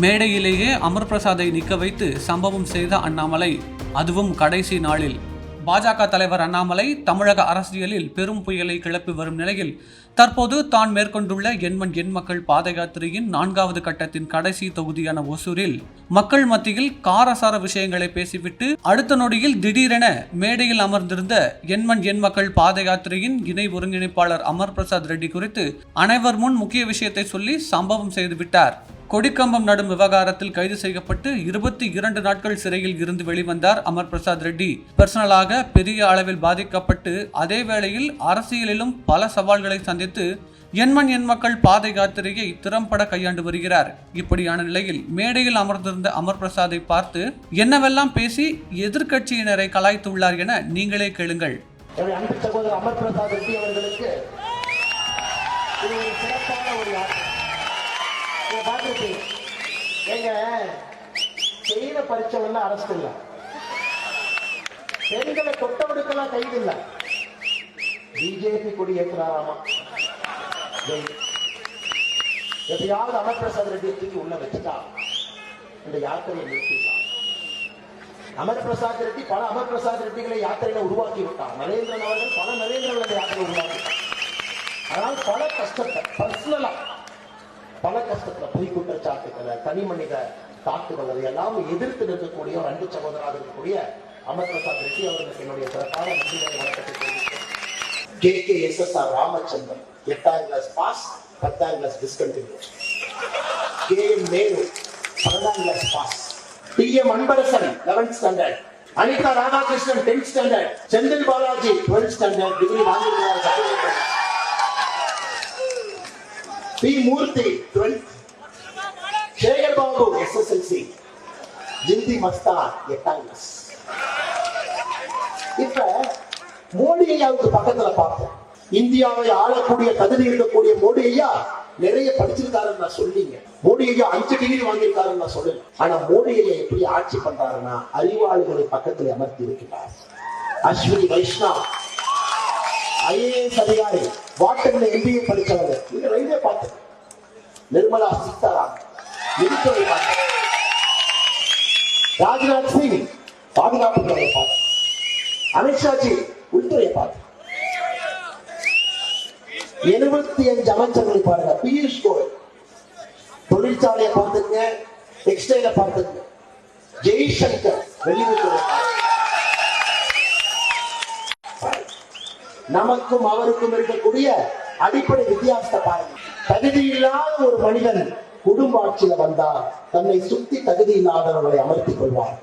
மேடையிலேயே அமர் பிரசாதை நிற்க வைத்து சம்பவம் செய்த அண்ணாமலை அதுவும் கடைசி நாளில். பாஜக தலைவர் அண்ணாமலை தமிழக அரசியலில் பெரும் புயலை கிளப்பி வரும் நிலையில் தற்போது தான் மேற்கொண்டுள்ள எண்மண் எண் மக்கள் பாத யாத்திரையின் நான்காவது கட்டத்தின் கடைசி தொகுதியான ஒசூரில் மக்கள் மத்தியில் காரசார விஷயங்களை பேசிவிட்டு அடுத்த நொடியில் திடீரென மேடையில் அமர்ந்திருந்த எண்மண் எண் மக்கள் பாத யாத்திரையின் இணை ஒருங்கிணைப்பாளர் அமர் பிரசாத் ரெட்டி குறித்து அனைவர் முன் முக்கிய விஷயத்தை சொல்லி சம்பவம் செய்துவிட்டார் கொடிக்கம்பம் நடும் விவகாரத்தில் கைது செய்யப்பட்டு இருபத்தி இரண்டு நாட்கள் சிறையில் இருந்து வெளிவந்தார் அமர் பிரசாத் ரெட்டி. பர்சனலாக பெரிய அளவில் பாதிக்கப்பட்டு அதே வேளையில் அரசியலிலும் பல சவால்களை சந்தித்து சேர்த்து எண்மண் எண் மக்கள் பாதை யாத்திரையை திறம்பட கையாண்டு வருகிறார். இப்படியான நிலையில் மேடையில் அமர்ந்திருந்த அமர் பிரசாதை பார்த்து என்னவெல்லாம் பேசி எதிர்க்கட்சியினரை கலாய்த்துள்ளார் என நீங்களே கேளுங்கள். அமர் பிரசாத் ரெட்டி அவர்களுக்கு செய்த பரிச்சவன்னா அரசு இல்லை. பெண்களை தொட்டவனுக்கெல்லாம் கைது இல்லை. பிஜேபி கொடி ஏற்றுறாராமா ஜெய். எப்படியாவது அமர் பிரசாத் ரெட்டி தூக்கி உள்ள வச்சுட்டா இந்த யாத்திரையை நிறுத்திட்டான் அமர் பிரசாத் ரெட்டி பல அமர் பிரசாத் ரெட்டிகளை யாத்திரையில உருவாக்கி விட்டான். நரேந்திரன் அவர்கள் பல நரேந்திரன் அந்த யாத்திரை உருவாக்கி அதனால் பல கஷ்டத்தை பர்சனலா பல கஷ்டத்துல பொய் குற்றச்சாட்டுகளை தனி மனித தாக்குதல் அதை எல்லாம் எதிர்த்து நிற்கக்கூடிய ஒரு அன்பு சகோதராக இருக்கக்கூடிய அமர் பிரசாத் ரெட்டி அவர்களுக்கு என்னுடைய சிறப்பான நன்றிகளை வணக்கத்தை కేకేఎస్ఎస్ఆర్ రామచంద్రన్ ఎట్టారు క్లాస్ పాస్ పద్నాలుగు క్లాస్ డిస్కంటిన్యూ కేఎం నేను పద్నాలుగు class pass PM Anbarasan eleventh standard Anitha Radhakrishnan tenth standard Chandan Balaji twelfth standard degree P Murthy twelfth Sekhar Babu SSLC జింది మస్తా ఎట్టాంగ్లస్ ఇట్లా மோடி ஐயாவுக்கு பக்கத்துல பார்த்தோம் இந்தியாவை ஆளக்கூடிய தகுதி இருக்கக்கூடிய மோடி ஐயா நிறைய படிச்சிருக்காருன்னு நான் சொல்லிங்க மோடி ஐயா அஞ்சு டிகிரி வாங்கியிருக்காருன்னு நான் சொல்லுங்க ஆனா மோடி ஐயா எப்படி ஆட்சி பண்றாருன்னா அறிவாளிகளை பக்கத்தில் அமர்த்தி இருக்கிறார். அஸ்வினி வைஷ்ணவ். ஐஏஎஸ் அதிகாரி. வாட்டர்ல எம்பிஏ படிச்சவங்க நீங்க ரயில்வே பார்த்து நிர்மலா சீதாராமன் ராஜ்நாத் சிங். பாதுகாப்பு துறையை பார்த்து அமித்ஷாஜி. உள்துறையை பார்த்து எழுபத்தி அஞ்சு அமைச்சர்களை பாருங்க. பியூஷ் கோயல். தொழிற்சாலையை பார்த்துங்க டெக்ஸ்டைல பார்த்துங்க ஜெய்சங்கர் வெளியுறவுத்துறை நமக்கும் அவருக்கும் இருக்கக்கூடிய அடிப்படை வித்தியாசத்தை பாருங்க. தகுதி இல்லாத ஒரு மனிதன் குடும்ப ஆட்சியில வந்தால் தன்னை சுத்தி தகுதி இல்லாதவர்களை அமர்த்திக் கொள்வார்